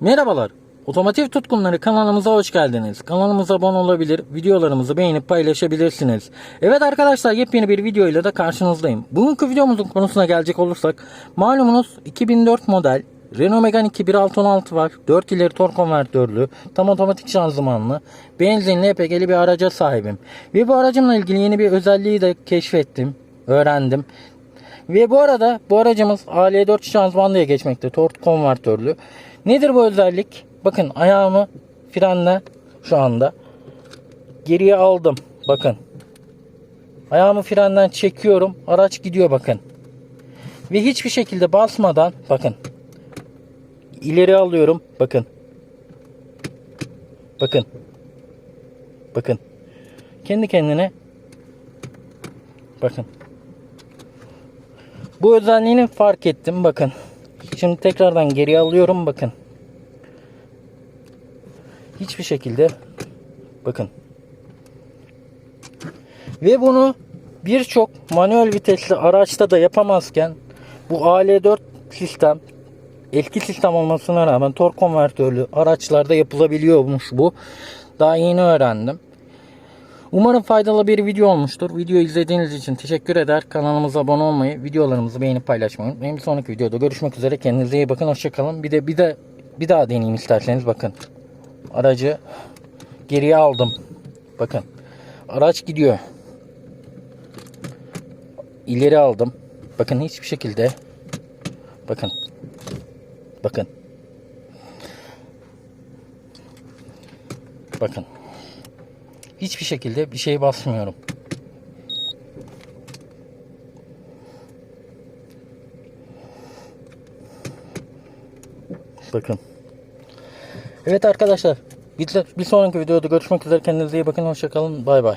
Merhabalar. Otomotiv tutkunları kanalımıza hoş geldiniz. Kanalımıza abone olabilir, videolarımızı beğenip paylaşabilirsiniz. Evet arkadaşlar yepyeni bir video ile de karşınızdayım. Bugünkü videomuzun konusuna gelecek olursak malumunuz 2004 model Renault Megane 2 1.616 var. 4 ileri tork konvertörlü, tam otomatik şanzımanlı, benzinli EPG'li bir araca sahibim. Ve bu aracımla ilgili yeni bir özelliği de keşfettim, öğrendim. Ve bu arada bu aracımız AL4 şanzıman diye geçmekte. Tork konvertörlü. Nedir bu özellik? Bakın ayağımı frenle şu anda geriye aldım. Bakın. Ayağımı frenden çekiyorum. Araç gidiyor bakın. Ve hiçbir şekilde basmadan bakın. İleri alıyorum. Bakın. Bakın. Bakın. Kendi kendine bakın. Bu özelliğini fark ettim bakın. Şimdi tekrardan geri alıyorum bakın. Hiçbir şekilde bakın. Ve bunu birçok manuel vitesli araçta da yapamazken bu AL4 sistem eski sistem olmasına rağmen tork konvertörlü araçlarda yapılabiliyormuş bu. Daha yeni öğrendim. Umarım faydalı bir video olmuştur. Videoyu izlediğiniz için teşekkür eder. Kanalımıza abone olmayı, videolarımızı beğenip paylaşmayı unutmayın. Sonraki videoda görüşmek üzere. Kendinize iyi bakın. Hoşçakalın. Bir de bir de bir daha deneyeyim isterseniz bakın. Aracı geriye aldım. Bakın. Araç gidiyor. İleri aldım. Bakın hiçbir şekilde bakın. Bakın. Bakın. Hiçbir şekilde bir şey basmıyorum. Bakın. Evet arkadaşlar. Bir, sonraki videoda görüşmek üzere. Kendinize iyi bakın. Hoşçakalın. Bay bay.